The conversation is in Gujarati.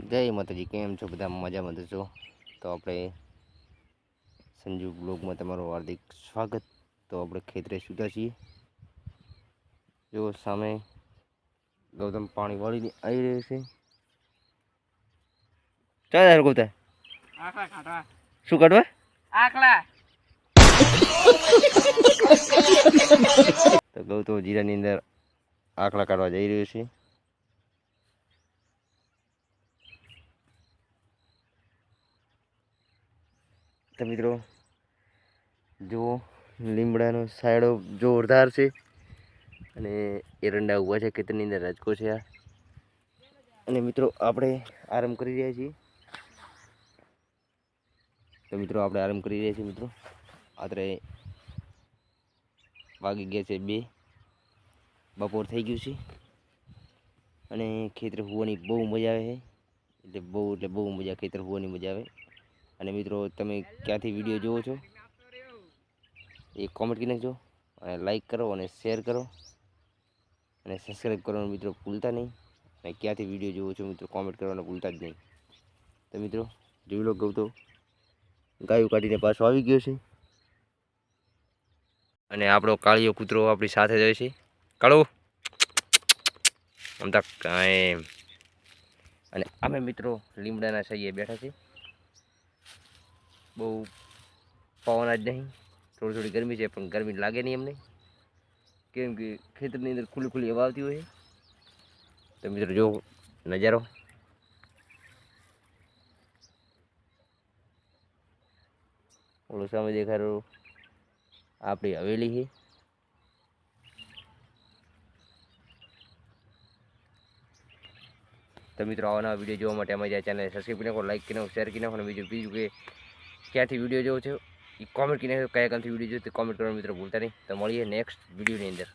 જય માતાજી કેમ છો બધા? મજામાં છો? તો આપણે સંજુ બ્લોગમાં તમારું હાર્દિક સ્વાગત. તો આપણે ખેતરે સુધા છીએ. જો સામે ગૌતમ પાણી વાળીને આવી રહ્યું છે. ચાલ યાર ગૌતા. શું કાઢવા? આખલા. તો ગૌતમ જીરાની અંદર આખલા કાઢવા જઈ રહ્યો છે. તો મિત્રો, જુઓ, લીમડાનો સાયડો જોરદાર છે અને એરંડા ઊભા છે, ખેતરની અંદર રજકો છે આ. અને મિત્રો, આપણે આરામ કરી રહ્યા છીએ. તો મિત્રો, આપણે આરામ કરી રહ્યા છીએ, મિત્રો. આત્રે વાગી ગયા છે બે. બપોર થઈ ગયું છે. અને ખેતર હોવાની બહુ મજા આવે છે. એટલે બહુ એટલે બહુ મજા, ખેતર હોવાની મજા આવે. અને મિત્રો, તમે ક્યાંથી વીડિયો જુઓ છો? એ કોમેન્ટ કરી નાખજો અને લાઈક કરો અને શેર કરો. અને સબસ્ક્રાઈબ કરવાનું મિત્રો ભૂલતા નહીં. અને ક્યાંથી વીડિયો જુઓ છો મિત્રો કોમેન્ટ કરવાનું ભૂલતા જ નહીં. તો મિત્રો, જોઈ લો ગૌતો ગાયું કાઢીને પાછો આવી ગયો છે. અને આપણો કાળિયો કૂતરો આપણી સાથે જ છે. કાળો. અમદાવાદ તો અને અમે મિત્રો લીમડાના સહીએ બેઠા છીએ. બહુ પવન જ નહીં. થોડી થોડી ગરમી છે, પણ ગરમી લાગે નહીં અમને. કેમ કે ખેતરની અંદર ખુલ્લી ખુલ્લી હવા આવતી હોય તો મિત્રો જો નજારો. ઓલો સામે દેખાય રહ્યો આપણી હવેલી છે. તો મિત્રો, આવા નવા વીડિયો જોવા માટે અમારી ચેનલ સબસ્ક્રાઈબ કરી નાખો લાઈક કરી નાખો શેર કરી નાખો અને બીજું બીજું કે ક્યાંથી વીડિયો જોવો છો? એ કોમેન્ટ કરીને કયા કામથી વીડિયો જોયો તે કોમેન્ટ કરવાનું મિત્રો ભૂલતા નહીં. તો મળીએ નેક્સ્ટ વિડીયોની અંદર.